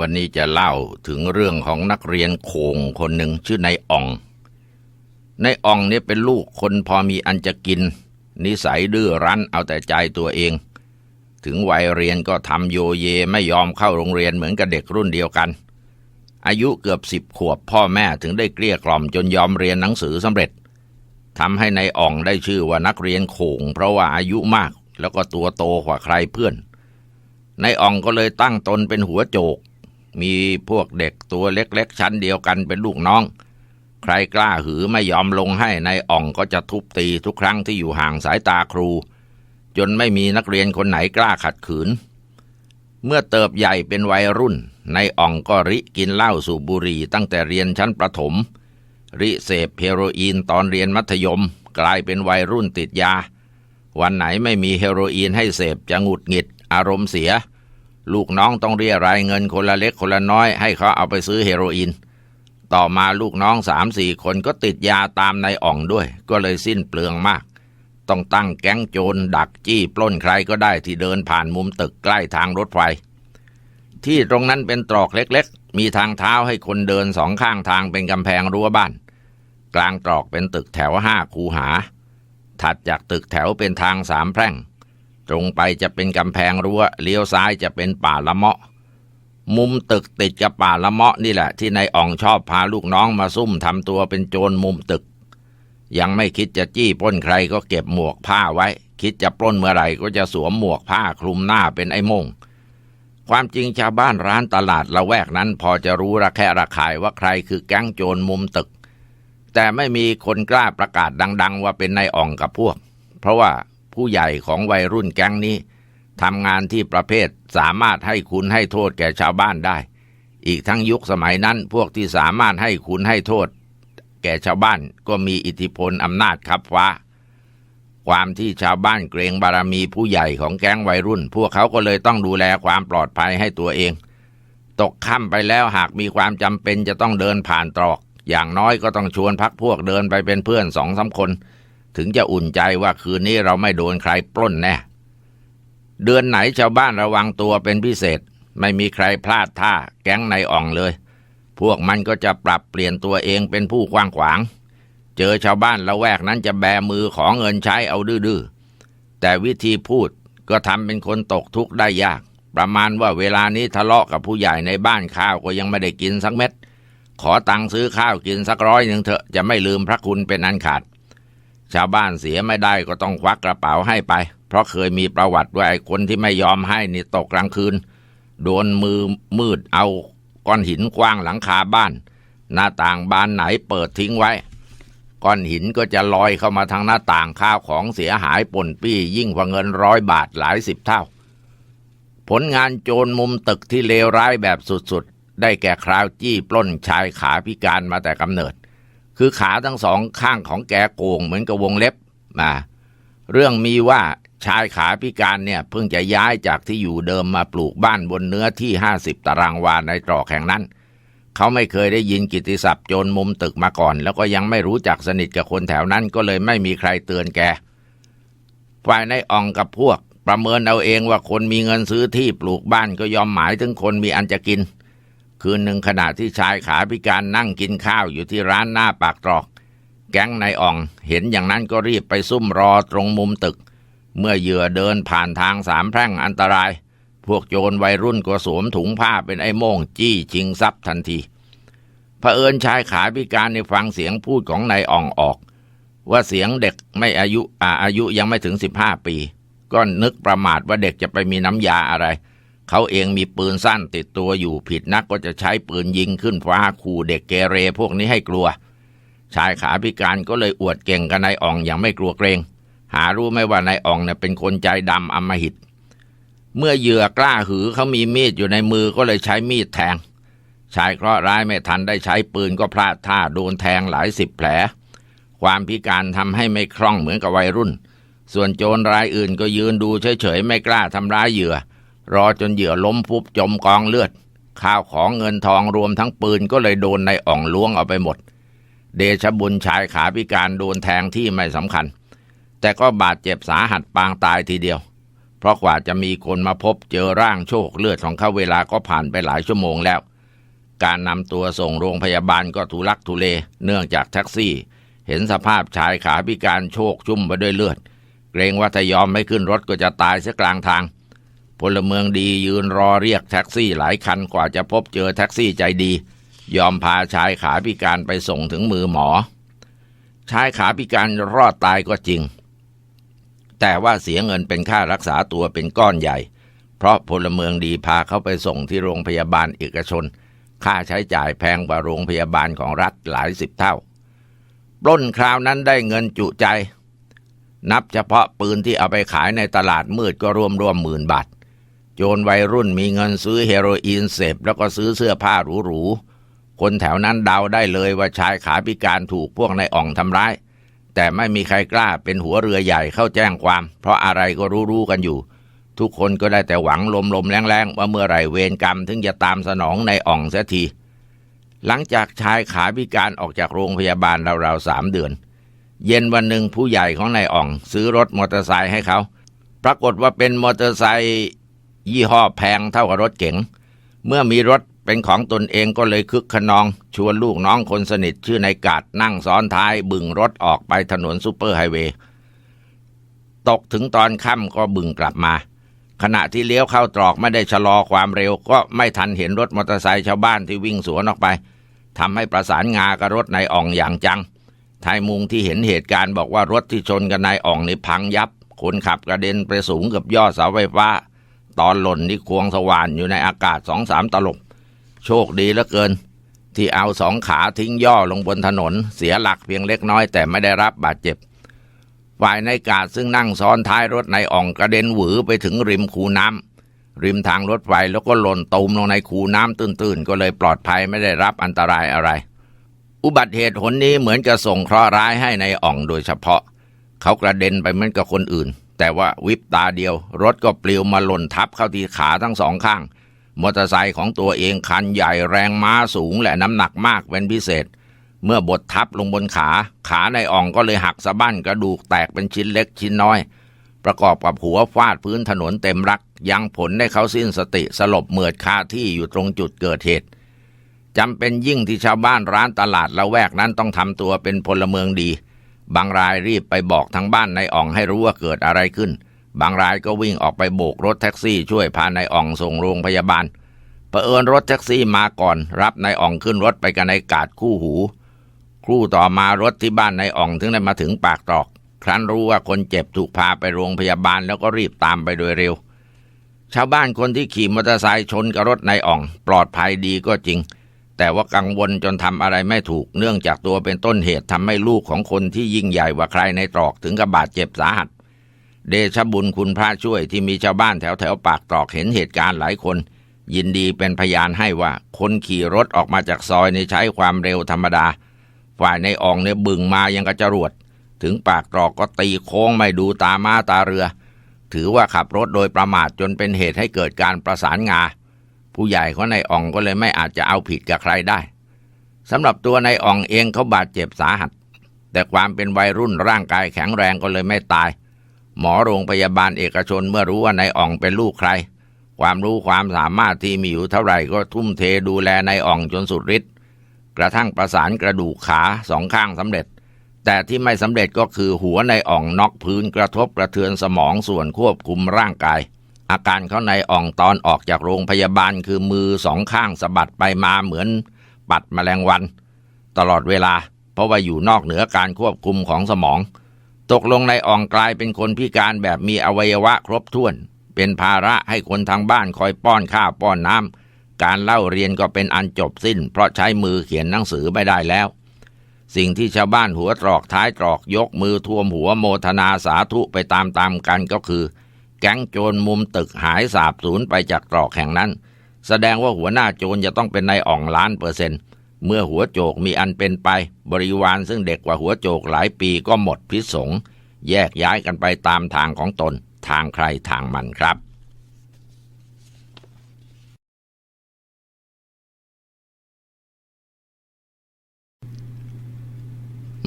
วันนี้จะเล่าถึงเรื่องของนักเรียนโขงคนหนึ่งชื่อนายอ่อง นายอ่องเนี่ยเป็นลูกคนพอมีอันจะกิน นิสัยดื้อรั้นเอาแต่ใจตัวเอง ถึงวัยเรียนก็ทำโยเยไม่ยอมเข้าโรงเรียนเหมือนกับเด็กรุ่นเดียวกัน อายุเกือบสิบขวบพ่อแม่ถึงได้เกลี้ยกล่อมจนยอมเรียนหนังสือสำเร็จทำให้นายอ่องได้ชื่อว่านักเรียนโขงเพราะว่าอายุมากแล้วก็ตัวโตกว่าใครเพื่อนนายอ่องก็เลยตั้งตนเป็นหัวโจก มีพวกเด็กตัวเล็กๆ ชั้นเดียวกันเป็นลูกน้อง ใครกล้าหือไม่ยอมลงให้นายอ่องก็จะทุบตีทุกครั้งที่อยู่ห่างสายตาครู จนไม่มีนักเรียนคนไหนกล้าขัดขืน เมื่อเติบใหญ่เป็นวัยรุ่นนายอ่องก็ริกินเหล้าสูบบุหรี่ตั้งแต่เรียนชั้นประถม ริเสพเฮโรอีนตอนเรียนมัธยม กลายเป็นวัยรุ่นติดยา วันไหนไม่มีเฮโรอีนให้เสพจะหงุดหงิด อารมณ์เสีย ลูกน้องต้องเรียรายเงินคนละเล็กคนละน้อยให้เขาเอาไปซื้อเฮโรอีน ต่อมาลูกน้องสามสี่คนก็ติดยาตามนายอ่องด้วย ก็เลยสิ้นเปลืองมาก ต้องตั้งแก๊งโจรดักจี้ปล้นใครก็ได้ที่เดินผ่านมุมตึกใกล้ทางรถไฟ ที่ตรงนั้นเป็นตรอกเล็กๆ มีทางเท้าให้คนเดินสองข้างทางเป็นกำแพงรั้วบ้าน กลางตรอกเป็นตึกแถวห้าคูหา ถัดจากตึกแถวเป็นทางสามแพร่ง ตรงไปจะเป็นกำแพงรั้วเลี้ยวซ้ายจะเป็นป่าละเมาะ มุมตึกติดกับป่าละเมาะนี่แหละ ที่นายอ่องชอบพาลูกน้องมาซุ่มทำตัวเป็นโจรมุมตึก ยังไม่คิดจะจี้ปล้นใครก็เก็บหมวกผ้าไว้ คิดจะปล้นเมื่อไหร่ก็จะสวมหมวกผ้าคลุมหน้าเป็นไอ้มงความจริงชาวบ้านร้านตลาดละแวกนั้น พอจะรู้ระแคะระคายว่าใครคือแก๊งโจรมุมตึก แต่ไม่มีคนกล้าประกาศดัง ๆ ว่าเป็นนายอ่องกับพวก เพราะว่า ผู้ใหญ่ของวัยรุ่นแก๊งนี้ทำงานที่ประเภทสามารถให้คุณให้โทษแก่ชาวบ้านได้ อีกทั้งยุคสมัยนั้นพวกที่สามารถให้คุณให้โทษ แก่ชาวบ้านก็มีอิทธิพลอำนาจขับฟ้า ความที่ชาวบ้านเกรงบารมีผู้ใหญ่ของแก๊งวัยรุ่น พวกเขาก็เลยต้องดูแลความปลอดภัยให้ตัวเอง ตกค่ำไปแล้วหากมีความจำเป็นจะต้องเดินผ่านตรอก อย่างน้อยก็ต้องชวนพักพวกเดินไปเป็นเพื่อนสองสาคน ถึงจะอุ่นใจว่าคืนนี้เราไม่โดนใครปล้นแน่ เดือนไหนชาวบ้านระวังตัวเป็นพิเศษ ไม่มีใครพลาดท่าแก๊งในอ่องเลย พวกมันก็จะปรับเปลี่ยนตัวเองเป็นผู้กว้างขวาง เจอชาวบ้านละแวกนั้นจะแบมือของเงินใช้เอาดื้อๆ แต่วิธีพูดก็ทำเป็นคนตกทุกข์ได้ยาก ประมาณว่าเวลานี้ทะเลาะกับผู้ใหญ่ในบ้านข้าวก็ยังไม่ได้กินสักเม็ดขอตังค์ซื้อข้าวกินสักร้อยหนึ่งเถอะจะไม่ลืมพระคุณเป็นอันขาด ชาวบ้านเสียไม่ได้ก็ต้องควักกระเป๋าให้ไป เพราะเคยมีประวัติว่าไอ้คนที่ไม่ยอมให้นี่ตกกลางคืน โดนมือมืดเอาก้อนหินกว้างหลังคาบ้าน หน้าต่างบานไหนเปิดทิ้งไว้ ก้อนหินก็จะลอยเข้ามาทางหน้าต่างข้าวของเสียหายปนปี้ยิ่งกว่าเงินร้อยบาทหลายสิบเท่า ผลงานโจรมุมตึกที่เลวร้ายแบบสุดๆ ได้แก่คราวจี้ปล้นชายขาพิการมาแต่กำเนิด คือขาทั้งสองข้างของแกโกงเหมือนกับวงเล็บนะเรื่องมีว่าชายขาพิการเนี่ยเพิ่งจะย้ายจากที่อยู่เดิมมาปลูกบ้านบนเนื้อที่ห้าสิบตารางวาในตรอกแห่งนั้น เขาไม่เคยได้ยินกิติศัพท์โจรมุมตึกมาก่อน แล้วก็ยังไม่รู้จักสนิทกับคนแถวนั้นก็เลยไม่มีใครเตือนแกฝ่ายในายอองกับพวก ประเมินเอาเองว่าคนมีเงินซื้อที่ปลูกบ้านก็ยอมหมายถึงคนมีอันจะกิน คืนหนึ่งขณะที่ชายขาพิการนั่งกินข้าวอยู่ที่ร้านหน้าปากตรอก แก๊งนายอ่องเห็นอย่างนั้นก็รีบไปซุ่มรอตรงมุมตึก เมื่อเหยื่อเดินผ่านทางสามแพร่งอันตราย พวกโจรวัยรุ่นก็สวมถุงผ้าเป็นไอ้โม่งจี้ชิงทรัพย์ทันทีเผอิญชายขาพิการในฟังเสียงพูดของนายอ่องออก ว่าเสียงเด็กไม่อายุอ่าอายุยังไม่ถึงสิบห้าปี ก็นึกประมาทว่าเด็กจะไปมีน้ำยาอะไร เขาเองมีปืนสั้นติดตัวอยู่ผิดนักก็จะใช้ปืนยิงขึ้นฟ้าขู่เด็กเกเรพวกนี้ให้กลัว ชายขาพิการก็เลยอวดเก่งกับนายอ่องอย่างไม่กลัวเกรง หารู้ไหมว่านายอ่องเนี่ยเป็นคนใจดำอำมหิต เมื่อเหยื่อกล้าหือเขามีมีดอยู่ในมือก็เลยใช้มีดแทง ชายเคราะห์ร้ายไม่ทันได้ใช้ปืนก็พลาดท่าโดนแทงหลายสิบแผล ความพิการทำให้ไม่คล่องเหมือนกับวัยรุ่น ส่วนโจรรายอื่นก็ยืนดูเฉยๆไม่กล้าทำร้ายเหยื่อ รอจนเหยื่อล้มฟุบจมกองเลือด ข้าวของเงินทองรวมทั้งปืนก็เลยโดนในอ่องล้วงเอาไปหมด เดชบุญชายขาพิการโดนแทงที่ไม่สำคัญ แต่ก็บาดเจ็บสาหัสปางตายทีเดียว เพราะกว่าจะมีคนมาพบเจอร่างโชคเลือดของเขาเวลาก็ผ่านไปหลายชั่วโมงแล้ว การนำตัวส่งโรงพยาบาลก็ทุลักทุเลเนื่องจากแท็กซี่ เห็นสภาพชายขาพิการโชคชุ่มไปด้วยเลือด เกรงว่าถ้ายอมไม่ขึ้นรถก็จะตายเสียกลางทาง พลเมืองดียืนรอเรียกแท็กซี่หลายคันกว่าจะพบเจอแท็กซี่ใจดี ยอมพาชายขาพิการไปส่งถึงมือหมอ ชายขาพิการรอดตายก็จริง แต่ว่าเสียเงินเป็นค่ารักษาตัวเป็นก้อนใหญ่ เพราะพลเมืองดีพาเขาไปส่งที่โรงพยาบาลเอกชน ค่าใช้จ่ายแพงกว่าโรงพยาบาลของรัฐหลายสิบเท่าปล้นคราวนั้นได้เงินจุใจ นับเฉพาะปืนที่เอาไปขายในตลาดมืดก็รวมรวมหมื่นบาท โจรวัยรุ่นมีเงินซื้อเฮโรอีนเสพแล้วก็ซื้อเสื้อผ้าหรูๆ คนแถวนั้นเดาได้เลยว่าชายขาพิการถูกพวกนายอ่องทำร้าย แต่ไม่มีใครกล้าเป็นหัวเรือใหญ่เข้าแจ้งความ เพราะอะไรก็รู้ๆกันอยู่ ทุกคนก็ได้แต่หวังลมๆแรงๆว่าเมื่อไหร่เวรกรรมถึงจะตามสนองในอ่องเสียที หลังจากชายขาพิการออกจากโรงพยาบาลราวๆสามเดือน เย็นวันหนึ่งผู้ใหญ่ของนายอ่อง ซื้อรถมอเตอร์ไซค์ให้เขา ปรากฏว่าเป็นมอเตอร์ไซค์ ยี่ห้อแพงเท่ากับรถเก๋ง เมื่อมีรถเป็นของตนเองก็เลยคึกขนอง ชวนลูกน้องคนสนิทชื่อนายกาดนั่งซ้อนท้าย บึงรถออกไปถนนซูเปอร์ไฮเวย์ตกถึงตอนค่ำก็บึงกลับมา ขณะที่เลี้ยวเข้าตรอกไม่ได้ชะลอความเร็ว ก็ไม่ทันเห็นรถมอเตอร์ไซค์ชาวบ้านที่วิ่งสวนออกไปทำให้ประสานงากับรถนายอ่องอย่างจังทายมุงที่เห็นเหตุการณ์บอกว่ารถที่ชนกับนายอ่องนี่พังยับคนขับกระเด็นไปสูงกับยอดเสาไฟฟ้า ตอนหล่นที่ควงสว่านอยู่ในอากาศสองสามตลบ โชคดีเหลือเกิน ที่เอาสองขาทิ้งย่อลงบนถนน เสียหลักเพียงเล็กน้อยแต่ไม่ได้รับบาดเจ็บ ฝ่ายนกาดซึ่งนั่งซ้อนท้ายรถในอ่องกระเด็นหวือไปถึงริมคูน้ำริมทางรถไฟแล้วก็หล่นตูมลงในคูน้ำตื้นๆ ก็เลยปลอดภัยไม่ได้รับอันตรายอะไร อุบัติเหตุหนนี้เหมือนจะส่งเคราะห์ร้ายให้ในายอ่องโดยเฉพาะ เขากระเด็นไปเหมือนกับคนอื่น แต่ว่าวิบตาเดียว รถก็ปลิวมาหล่นทับเข้าที่ขาทั้งสองข้าง มอเตอร์ไซค์ของตัวเองคันใหญ่แรงม้าสูงและน้ำหนักมากเป็นพิเศษ เมื่อบดทับลงบนขา ขาในอ่องก็เลยหักสะบั้นกระดูกแตกเป็นชิ้นเล็กชิ้นน้อย ประกอบกับหัวฟาดพื้นถนนเต็มรัก ยังผลให้เขาสิ้นสติสลบเหมือดคาที่อยู่ตรงจุดเกิดเหตุจำเป็นยิ่งที่ชาวบ้านร้านตลาดละแวกนั้นต้องทำตัวเป็นพลเมืองดี บางรายรีบไปบอกทางบ้านนายอ่องให้รู้ว่าเกิดอะไรขึ้น บางรายก็วิ่งออกไปโบกรถแท็กซี่ช่วยพานายอ่องส่งโรงพยาบาลเผอิญรถแท็กซี่มาก่อน รับนายอ่องขึ้นรถไปกับนายกาดคู่หู ครู่ต่อมารถที่บ้านนายอ่องถึงได้มาถึงปากตรอก ครั้นรู้ว่าคนเจ็บถูกพาไปโรงพยาบาลแล้วก็รีบตามไปโดยเร็ว ชาวบ้านคนที่ขี่มอเตอร์ไซค์ชนกับรถนายอ่อง ปลอดภัยดีก็จริง แต่ว่ากังวลจนทำอะไรไม่ถูกเนื่องจากตัวเป็นต้นเหตุทำให้ลูกของคนที่ยิ่งใหญ่กว่าใครในตรอกถึงกับบาดเจ็บสาหัส เดชะบุญคุณพระช่วยที่มีชาวบ้านแถวแถวปากตรอกเห็นเหตุการณ์หลายคน ยินดีเป็นพยานให้ว่าคนขี่รถออกมาจากซอยในใช้ความเร็วธรรมดา ฝ่ายในอ่องเนี่ยบึงมายังกระจรวด ถึงปากตรอกก็ตีโค้งไม่ดูตามาตาเรือ ถือว่าขับรถโดยประมาทจนเป็นเหตุให้เกิดการประสานงา ผู้ใหญ่ของนายอ่องก็เลยไม่อาจจะเอาผิดกับใครได้สำหรับตัวนายอ่องเองเขาบาดเจ็บสาหัส แต่ความเป็นวัยรุ่นร่างกายแข็งแรงก็เลยไม่ตาย หมอโรงพยาบาลเอกชนเมื่อรู้ว่านายอ่องเป็นลูกใคร ความรู้ความสามารถที่มีอยู่เท่าไหร่ก็ทุ่มเทดูแลนายอ่องจนสุดฤทธิ์กระทั่งประสานกระดูกขาสองข้างสำเร็จ แต่ที่ไม่สำเร็จก็คือหัวนายอ่องน็อกพื้นกระทบกระเทือนสมองส่วนควบคุมร่างกาย อาการเขาในอ่องตอนออกจากโรงพยาบาลคือมือสองข้างสะบัดไปมาเหมือนปัดแมลงวัน ตลอดเวลา เพราะว่าอยู่นอกเหนือการควบคุมของสมอง ตกลงในอ่องกลายเป็นคนพิการแบบมีอวัยวะครบถ้วน เป็นภาระให้คนทางบ้านคอยป้อนข้าวป้อนน้ำการเล่าเรียนก็เป็นอันจบสิ้น เพราะใช้มือเขียนหนังสือไม่ได้แล้ว สิ่งที่ชาวบ้านหัวตรอกท้ายตรอกยกมือท่วมหัวโมทนาสาธุไปตามๆกันก็คือ แก๊งโจรมุมตึกหายสาบสูญไปจากตรอกแห่งนั้น แสดงว่าหัวหน้าโจรจะต้องเป็นนายอ่องล้านเปอร์เซ็นต์เมื่อหัวโจกมีอันเป็นไป บริวารซึ่งเด็กกว่าหัวโจกหลายปีก็หมดพิษสงแยกย้ายกันไปตามทางของตน ทางใครทางมันครับ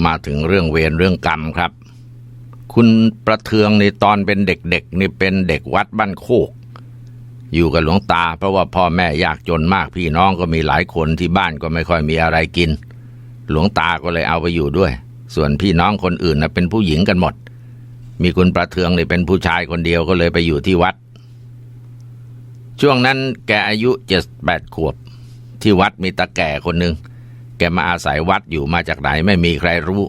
มาถึงเรื่องเวรเรื่องกรรมครับ คุณประเทืองในตอนเป็นเด็กๆนี่เป็นเด็กวัดบ้านโคก อยู่กับหลวงตา เพราะว่าพ่อแม่ยากจนมากพี่น้องก็มีหลายคนที่บ้านก็ไม่ค่อยมีอะไรกิน หลวงตาก็เลยเอาไปอยู่ด้วย ส่วนพี่น้องคนอื่นนะเป็นผู้หญิงกันหมด มีคุณประเทืองนี่เป็นผู้ชายคนเดียวก็เลยไปอยู่ที่วัด ช่วงนั้นแกอายุเจ็ดแปดขวบ ที่วัดมีตาแก่คนหนึ่งแกมาอาศัยวัดอยู่มาจากไหนไม่มีใครรู้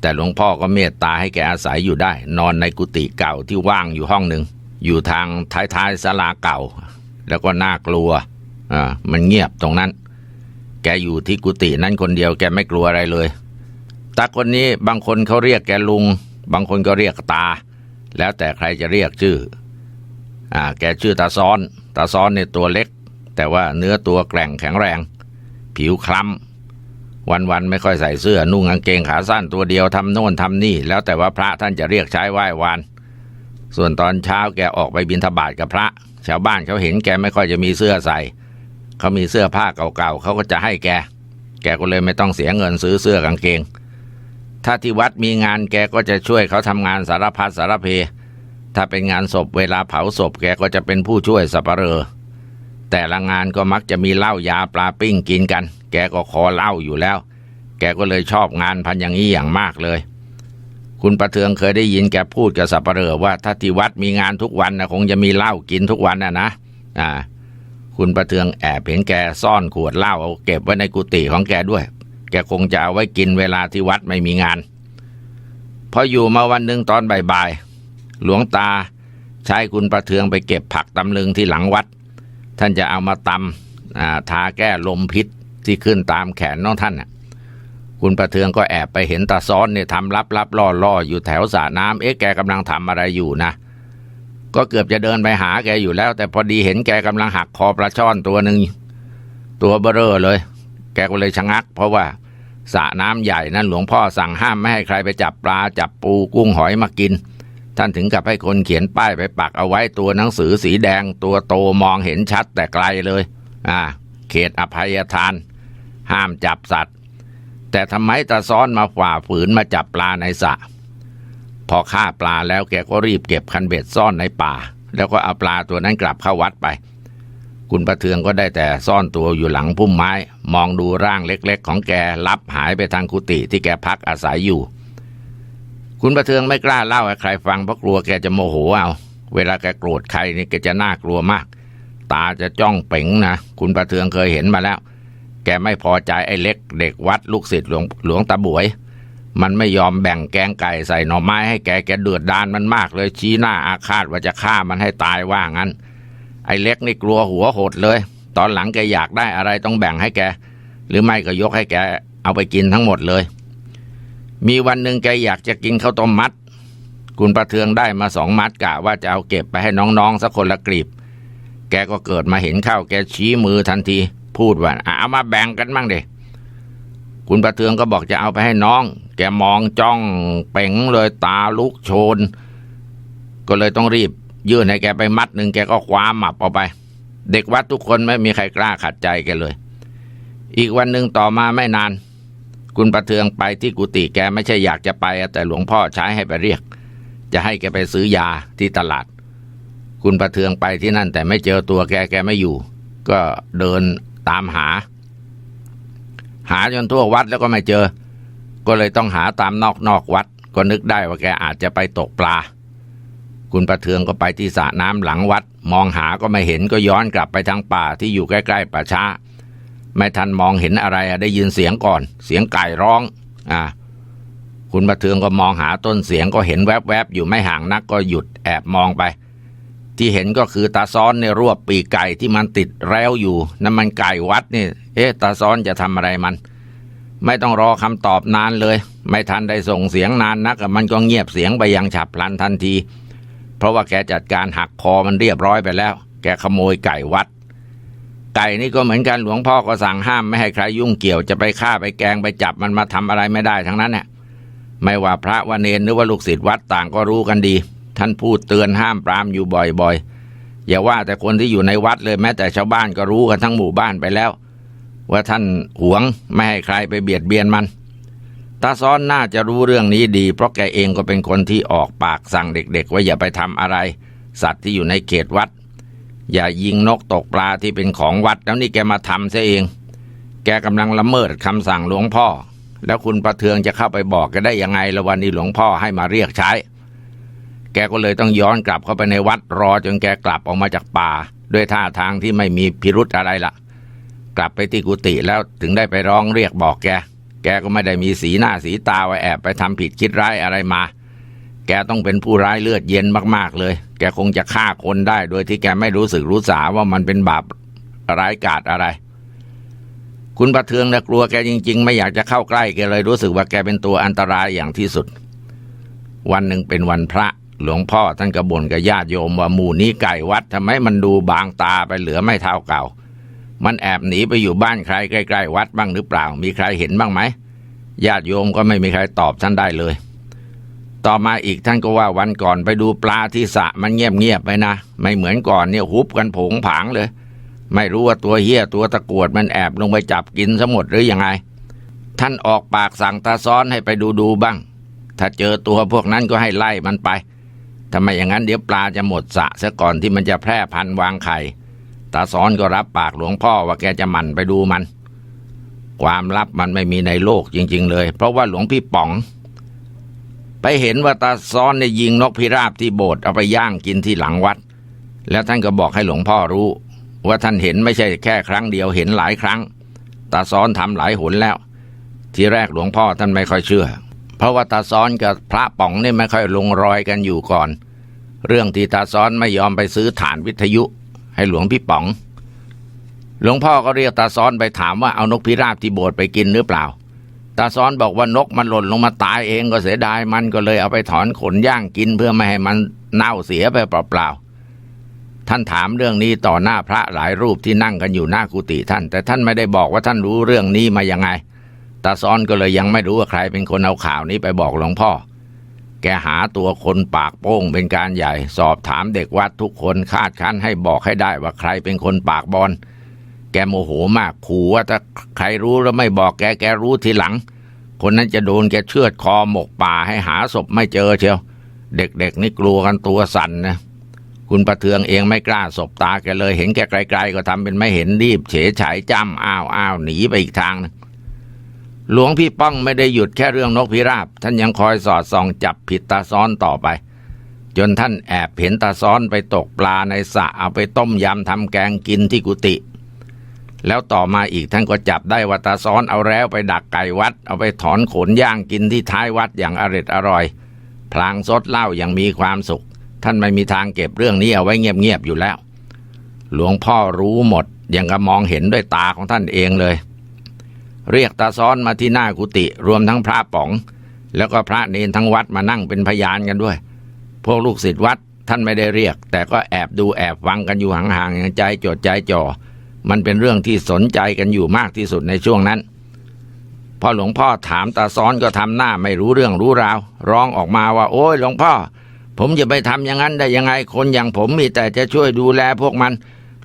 แต่หลวงพ่อก็เมตตาให้แกอาศัยอยู่ได้ นอนในกุฏิเก่าที่ว่างอยู่ห้องหนึ่งอยู่ทางท้ายๆศาลาเก่า แล้วก็น่ากลัวอ่ามันเงียบตรงนั้น แกอยู่ที่กุฏินั้นคนเดียวแกไม่กลัวอะไรเลยตาคนนี้บางคนเขาเรียกแกลุง บางคนก็เรียกตา แล้วแต่ใครจะเรียกชื่ออ่าแกชื่อตาซ้อน ตาซ้อนเนี่ยตัวเล็ก แต่ว่าเนื้อตัวแกร่งแข็งแรง ผิวคล้ำ วันๆไม่ค่อยใส่เสื้อนุ่งกางเกงขาสั้นตัวเดียวทำโน่นทำนี่ แล้วแต่ว่าพระท่านจะเรียกใช้ไหว้วานส่วนตอนเช้าแกออกไปบิณฑบาตกับพระ ชาวบ้านเขาเห็นแกไม่ค่อยจะมีเสื้อใส่ เขามีเสื้อผ้าเก่าๆเขาก็จะให้แก แกก็เลยไม่ต้องเสียเงินซื้อเสื้อกางเกง ถ้าที่วัดมีงานแกก็จะช่วยเขาทำงานสารพัดสารเพ ถ้าเป็นงานศพเวลาเผาศพแกก็จะเป็นผู้ช่วยสับปเหรอแต่ละงานก็มักจะมีเหล้ายาปลาปิ้งกินกัน กก็ขอเหล้าอยู่แล้ว แกก็เลยชอบงานพันอย่างนี้อย่างมากเลย คุณประเทืองเคยได้ยินแกพูดกับสับปะเหร่อว่าถ้าที่วัดมีงานทุกวันนะคงจะมีเหล้ากินทุกวันนะนะอ่าคุณประเทืองแอบเห็นแกซ่อนขวดเหล้าเอาเก็บไว้ในกุฏิของแกด้วย แกคงจะเอาไว้กินเวลาที่วัดไม่มีงาน พออยู่มาวันหนึ่งตอนบ่ายๆ หลวงตาใช้คุณประเทืองไปเก็บผักตำลึงที่หลังวัด ท่านจะเอามาตำอ่าทาแก้ลมพิษ ที่ขึ้นตามแขนน้องท่านน่ะ คุณประเทืองก็แอบไปเห็นตาซ้อนเนี่ยทำลับลับล่อล่ออยู่แถวสระน้ำเอ๊ะแกกำลังทำอะไรอยู่นะ ก็เกือบจะเดินไปหาแกอยู่แล้ว แต่พอดีเห็นแกกำลังหักคอปลาช่อนตัวหนึ่งตัวเบ้อเร่อเลย แกก็เลยชะงัก เพราะว่าสระน้ำใหญ่นั้นหลวงพ่อสั่งห้ามไม่ให้ใครไปจับปลาจับปูกุ้งหอยมากิน ท่านถึงกับให้คนเขียนป้ายไปปักเอาไว้ตัวหนังสือสีแดง ตัวโตมองเห็นชัดแต่ไกลเลย อ่า เขตอภัยทาน ห้ามจับสัตว์ แต่ทำไมตาซ้อนมาฝ่าฝืนมาจับปลาในสระพอฆ่าปลาแล้วแกก็รีบเก็บคันเบ็ดซ่อนในป่า แล้วก็เอาปลาตัวนั้นกลับเข้าวัดไป คุณประเทืองก็ได้แต่ซ่อนตัวอยู่หลังพุ่มไม้ มองดูร่างเล็กๆ ของแกลับหายไปทางกุฏิที่แกพักอาศัยอยู่ คุณประเทืองไม่กล้าเล่าให้ใครฟังเพราะกลัวแกจะโมโหเอา เวลาแกโกรธใครนี่แกจะน่ากลัวมาก ตาจะจ้องเป๋งนะคุณประเทืองเคยเห็นมาแล้ว แกไม่พอใจไอ้เล็ก เด็กวัดลูกศิษย์หลวงหลวงตาบวย มันไม่ยอมแบ่งแกงไก่ใส่หน่อไม้ให้แกแกเดือดดานมันมากเลยชี้หน้าอาฆาตว่าจะฆ่ามันให้ตายว่างั้น ไอ้เล็กนี่กลัวหัวโหดเลย ตอนหลังแกอยากได้อะไรต้องแบ่งให้แก หรือไม่ก็ยกให้แกเอาไปกินทั้งหมดเลย มีวันหนึ่งแกอยากจะกินข้าวต้มมัด คุณประเทืองได้มาสองมัดกะว่าจะเอาเก็บไปให้น้องๆสักคนละกลีบแกก็เกิดมาเห็นข้าวแกชี้มือทันที พูดว่าเอามาแบ่งกันบ้างเด็คุณประเทืองก็บอกจะเอาไปให้น้อง แกมองจ้องเป่งเลยตาลุกโชน ก็เลยต้องรีบ ยื่นให้แกไปมัดหนึ่งแกก็คว้าหมับเอาไป เด็กวัดทุกคนไม่มีใครกล้าขัดใจแกเลย อีกวันหนึ่งต่อมาไม่นาน คุณประเทืองไปที่กุฏิแกไม่ใช่อยากจะไป แต่หลวงพ่อใช้ให้ไปเรียก จะให้แกไปซื้อยาที่ตลาด คุณประเทืองไปที่นั่นแต่ไม่เจอตัวแกแกไม่อยู่ ก็เดิน ตามหา หาจนทั่ววัดแล้วก็ไม่เจอ ก็เลยต้องหาตามนอกนอกวัด ก็นึกได้ว่าแกอาจจะไปตกปลา คุณประเทืองก็ไปที่สระน้ำหลังวัด มองหาก็ไม่เห็นก็ย้อนกลับไปทางป่าที่อยู่ใกล้ๆป่าช้า ไม่ทันมองเห็นอะไรได้ยินเสียงก่อน เสียงไก่ร้อง อ่าคุณประเทืองก็มองหาต้นเสียงก็เห็นแวบๆอยู่ไม่ห่างนักก็หยุดแอบมองไป ที่เห็นก็คือตาซ้อนเนี่ยรวบปีกไก่ที่มันติดแล้วอยู่นั่นมันไก่วัดนี่ เอ๊ะตาซ้อนจะทำอะไรมัน ไม่ต้องรอคำตอบนานเลย ไม่ทันได้ส่งเสียงนานนักมันก็เงียบเสียงไปอย่างฉับพลันทันที เพราะว่าแกจัดการหักคอมันเรียบร้อยไปแล้ว แกขโมยไก่วัด ไก่นี่ก็เหมือนกันหลวงพ่อก็สั่งห้ามไม่ให้ใครยุ่งเกี่ยวจะไปฆ่าไปแกงไปจับมันมาทำอะไรไม่ได้ทั้งนั้นเนี่ยไม่ว่าพระว่าเนรหรือว่าลูกศิษย์วัดต่างก็รู้กันดี ท่านพูดเตือนห้ามปรามอยู่บ่อยๆ อย่าว่าแต่คนที่อยู่ในวัดเลยแม้แต่ชาวบ้านก็รู้กันทั้งหมู่บ้านไปแล้ว ว่าท่านหวงไม่ให้ใครไปเบียดเบียนมันตาซ้อนน่าจะรู้เรื่องนี้ดี เพราะแกเองก็เป็นคนที่ออกปากสั่งเด็กๆ ว่าอย่าไปทำอะไร สัตว์ที่อยู่ในเขตวัด อย่ายิงนกตกปลาที่เป็นของวัดแล้วนี่แกมาทำซะเอง แกกำลังละเมิดคำสั่งหลวงพ่อ แล้วคุณประเทืองจะเข้าไปบอกแกได้ยังไงละวันนี้หลวงพ่อให้มาเรียกใช้ แกก็เลยต้องย้อนกลับเข้าไปในวัดรอจนแกกลับออกมาจากป่า ด้วยท่าทางที่ไม่มีพิรุธอะไรละกลับไปที่กุฏิแล้วถึงได้ไปร้องเรียกบอกแก แกก็ไม่ได้มีสีหน้าสีตาว่าแอบไปทำผิดคิดร้ายอะไรมา แกต้องเป็นผู้ร้ายเลือดเย็นมากๆเลย แกคงจะฆ่าคนได้ โดยที่แกไม่รู้สึกรู้สาว่ามันเป็นบาปร้ายกาจอะไร คุณประเทืองนะกลัวแกจริง ๆ ไม่อยากจะเข้าใกล้แกเลยรู้สึกว่าแกเป็นตัวอันตรายอย่างที่สุด วันหนึ่งเป็นวันพระ หลวงพ่อท่านกระบ่นกับญาติโยมว่าหมู่นี้ไก่วัดทำไมมันดูบางตาไปเหลือไม่เท่าเก่า มันแอบหนีไปอยู่บ้านใครใกล้ ๆ วัดบ้างหรือเปล่า มีใครเห็นบ้างไหมญาติโยมก็ไม่มีใครตอบท่านได้เลย ต่อมาอีกท่านก็ว่าวันก่อนไปดูปลาที่สระมันเงียบๆไปนะ ไม่เหมือนก่อนเนี่ยฮุบกันผงผางเลย ไม่รู้ว่าตัวเหี้ยตัวตะกรวดมันแอบลงไปจับกินซะหมดหรือยังไง ท่านออกปากสั่งตาซ้อนให้ไปดูดูบ้าง ถ้าเจอตัวพวกนั้นก็ให้ไล่มันไป ทำไมอย่างนั้นเดี๋ยวปลาจะหมดสะซะก่อนที่มันจะแพร่พันธุ์วางไข่ ตาซ้อนก็รับปากหลวงพ่อว่าแกจะหมั่นไปดูมัน ความลับมันไม่มีในโลกจริง ๆ เลย เพราะว่าหลวงพี่ป๋อง ไปเห็นว่าตาซ้อนเนี่ยยิงนกพิราบที่โบสถ์เอาไปย่างกินที่หลังวัด แล้วท่านก็บอกให้หลวงพ่อรู้ ว่าท่านเห็นไม่ใช่แค่ครั้งเดียวเห็นหลายครั้ง ตาซ้อนทำหลายหนแล้ว ทีแรกหลวงพ่อท่านไม่ค่อยเชื่อ เพราะว่าตาซ้อนกับพระป๋องนี่ไม่ค่อยลงรอยกันอยู่ก่อน เรื่องที่ตาซ้อนไม่ยอมไปซื้อฐานวิทยุ ให้หลวงพี่ป๋อง หลวงพ่อก็เรียกตาซ้อนไปถามว่าเอานกพิราบที่โบสถ์ไปกินหรือเปล่า ตาซ้อนบอกว่านกมันหล่นลงมาตายเองก็เสียดายมันก็เลยเอาไปถอนขนย่างกินเพื่อไม่ให้มันเน่าเสียไปเปล่าๆท่านถามเรื่องนี้ต่อหน้าพระหลายรูปที่นั่งกันอยู่หน้ากุฏิท่าน แต่ท่านไม่ได้บอกว่าท่านรู้เรื่องนี้มายังไง ตาซ้อนก็เลยยังไม่รู้ว่าใครเป็นคนเอาข่าวนี้ไปบอกหลวงพ่อ กหาตัวคนปากโป้งเป็นการใหญ่ สอบถามเด็กวัดทุกคนคาดคั้นให้บอกให้ได้ว่าใครเป็นคนปากบอลแกโมโหมากขู่ว่าถ้าใครรู้แล้วไม่บอกแกแกรู้ทีหลัง คนนั้นจะโดนแกเชือดคอหมกป่าให้หาศพไม่เจอเชียว เด็กๆนี่กลัวกันตัวสั่นนะคุณประเทืองเองไม่กล้าสบตาแกเลย เห็นแกไกล ๆ ก็ทำเป็นไม่เห็นรีบเฉยฉายจ้ำอ้าวอ้าวหนีไปอีกทางนึง หลวงพี่ป้องไม่ได้หยุดแค่เรื่องนกพิราบ ท่านยังคอยสอดส่องจับผิดตาซ้อนต่อไป จนท่านแอบเห็นตาซ้อนไปตกปลาในสระเอาไปต้มยำทำแกงกินที่กุฏิแล้วต่อมาอีกท่านก็จับได้ว่าตาซ้อนเอาแล้วไปดักไก่วัด เอาไปถอนขนย่างกินที่ท้ายวัดอย่างอร็ดอร่อย พลางซดเหล้าอย่างมีความสุข ท่านไม่มีทางเก็บเรื่องนี้เอาไว้เงียบๆอยู่แล้ว หลวงพ่อรู้หมดยังกับมองเห็นด้วยตาของท่านเองเลย เรียกตาซ้อนมาที่หน้ากุฏิรวมทั้งพระป๋อง แล้วก็พระเนนทั้งวัดมานั่งเป็นพยานกันด้วย พวกลูกศิษย์วัดท่านไม่ได้เรียก แต่ก็แอบดูแอบฟังกันอยู่ห่างๆอย่างใจจดใจจ่อมันเป็นเรื่องที่สนใจกันอยู่มากที่สุดในช่วงนั้น พอหลวงพ่อถามตาซ้อนก็ทำหน้าไม่รู้เรื่องรู้ราว ร้องออกมาว่า โอ้ยหลวงพ่อ ผมจะไปทำอย่างนั้นได้ยังไงคนอย่างผมมีแต่จะช่วยดูแลพวกมัน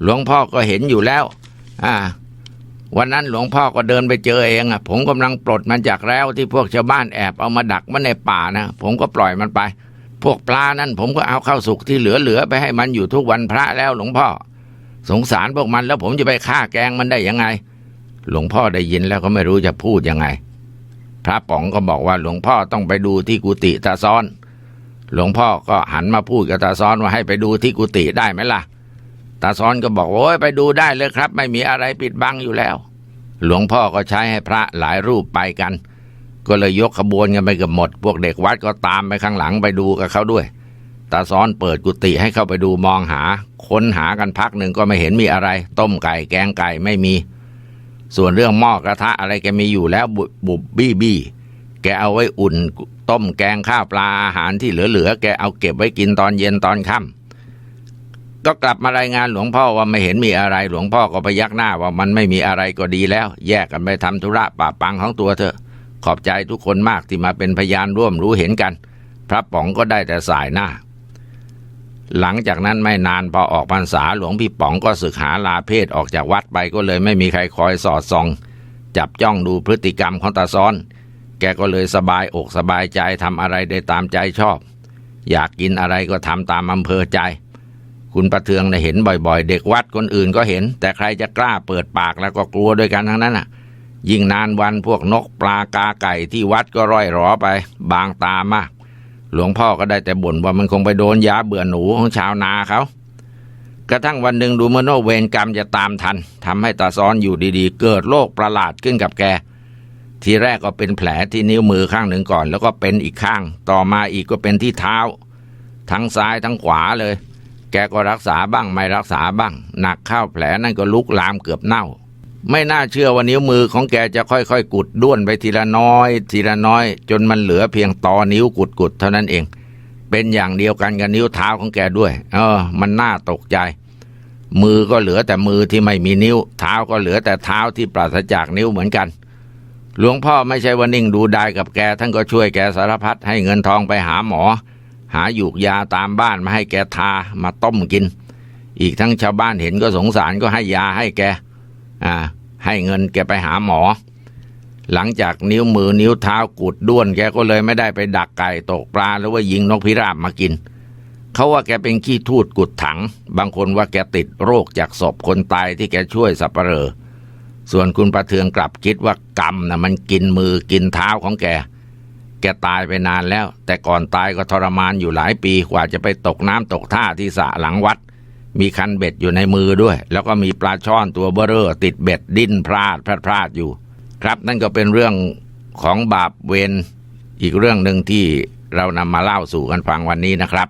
หลวงพ่อก็เห็นอยู่แล้ว อ่า วันนั้นหลวงพ่อก็เดินไปเจอเองอะ ผมกำลังปลดมันจากแล้วที่พวกชาวบ้านแอบเอามาดักมันในป่านะ ผมก็ปล่อยมันไป พวกปลานั้นผมก็เอาเข้าวสุกที่เหลือๆไปให้มันอยู่ทุกวันพระแล้วหลวงพ่อ สงสารพวกมันแล้วผมจะไปฆ่าแกงมันได้ยังไง หลวงพ่อได้ยินแล้วก็ไม่รู้จะพูดยังไง พระป๋องก็บอกว่าหลวงพ่อต้องไปดูที่กุฏิตาซ้อน หลวงพ่อก็หันมาพูดกับตาซ้อนว่าให้ไปดูที่กุฏิได้ไหมล่ะ ตาซ้อนก็บอกโอ้ยไปดูได้เลยครับ ไม่มีอะไรปิดบังอยู่แล้ว หลวงพ่อก็ใช้ให้พระหลายรูปไปกัน ก็เลยยกขบวนกันไปเกับหมด พวกเด็กวัดก็ตามไปข้างหลังไปดูกับเขาด้วย ตาซ้อนเปิดกุฏิให้เข้าไปดูมองหา ค้นหากันพักหนึ่งก็ไม่เห็นมีอะไร ต้มไก่แกงไก่ไม่มี ส่วนเรื่องหม้อกระทะอะไรแกมีอยู่แล้วบุบุบบี้บี้แกเอาไว้อุ่นต้มแกงข้าวปลาอาหารที่เหลือๆแกเอาเก็บไว้กินตอนเย็นตอนค่ำ ก็กลับมารายงานหลวงพ่อว่าไม่เห็นมีอะไรหลวงพ่อก็ไปยักหน้าว่ามันไม่มีอะไรก็ดีแล้ว แยกกันไปทำธุระป่าปังของตัวเถอะ ขอบใจทุกคนมากที่มาเป็นพยานร่วมรู้เห็นกัน พระป๋องก็ได้แต่สายหน้า หลังจากนั้นไม่นานพอออกพรรษาหลวงพี่ป๋องก็สึกหาลาเพศออกจากวัดไปก็เลยไม่มีใครคอยสอดส่อง จับจ้องดูพฤติกรรมของตาซ้อน แกแกก็เลยสบายอกสบายใจทำอะไรได้ตามใจชอบ อยากกินอะไรก็ทำตามอำเภอใจ คุณประเทืองน่ะเห็นบ่อยๆ เด็กวัดคนอื่นก็เห็น แต่ใครจะกล้าเปิดปากแล้วก็กลัวด้วยกันทั้งนั้นอะ ยิ่งนานวันพวกนกปลากาไก่ที่วัดก็ร่อยหรอไป บางตามาก หลวงพ่อก็ได้แต่บ่นว่ามันคงไปโดนยาเบื่อหนูของชาวนาเขากระทั่งวันหนึ่งดูเหมือนว่าเวรกรรมจะตามทันทำให้ตาซ้อนอยู่ดีๆ เกิดโรคประหลาดขึ้นกับแก ทีแรกก็เป็นแผลที่นิ้วมือข้างหนึ่งก่อน แล้วก็เป็นอีกข้าง ต่อมาอีกก็เป็นที่เท้า ทั้งซ้ายทั้งขวาเลย แกก็รักษาบ้างไม่รักษาบ้าง หนักเข้าแผลนั่นก็ลุกลามเกือบเน่า ไม่น่าเชื่อว่านิ้วมือของแกจะค่อยๆ กุดด้วนไปทีละน้อย ทีละน้อย จนมันเหลือเพียงตอนิ้วกุดๆเท่านั้นเอง เป็นอย่างเดียวกันกับนิ้วเท้าของแกด้วย เออ มันน่าตกใจ มือก็เหลือแต่มือที่ไม่มีนิ้ว เท้าก็เหลือแต่เท้าที่ปราศจากนิ้วเหมือนกันหลวงพ่อไม่ใช่ว่านิ่งดูได้กับแกท่านก็ช่วยแกสารพัดให้เงินทองไปหาหมอ หาหยูกยาตามบ้านมาให้แกทามาต้มกิน อีกทั้งชาวบ้านเห็นก็สงสารก็ให้ยาให้แกอ่าให้เงินแกไปหาหมอ หลังจากนิ้วมือนิ้วเท้ากุดด้วน แกก็เลยไม่ได้ไปดักไก่ตกปลาหรือว่ายิงนกพิราบมากิน เขาว่าแกเป็นขี้ทูดกุดถัง บางคนว่าแกติดโรคจากศพคนตายที่แกช่วยสับเหรอส่วนคุณประเทืองกลับคิดว่ากรรมนะมันกินมือกินเท้าของแก แกตายไปนานแล้ว แต่ก่อนตายก็ทรมานอยู่หลายปีกว่าจะไปตกน้ำตกท่าที่สระหลังวัด มีคันเบ็ดอยู่ในมือด้วย แล้วก็มีปลาช่อนตัวเบ้อเร่อติดเบ็ดดิ้นพลาดพลาดพลาดอยู่ ครับนั่นก็เป็นเรื่องของบาปเวรอีกเรื่องหนึ่งที่เรานำมาเล่าสู่กันฟังวันนี้นะครับ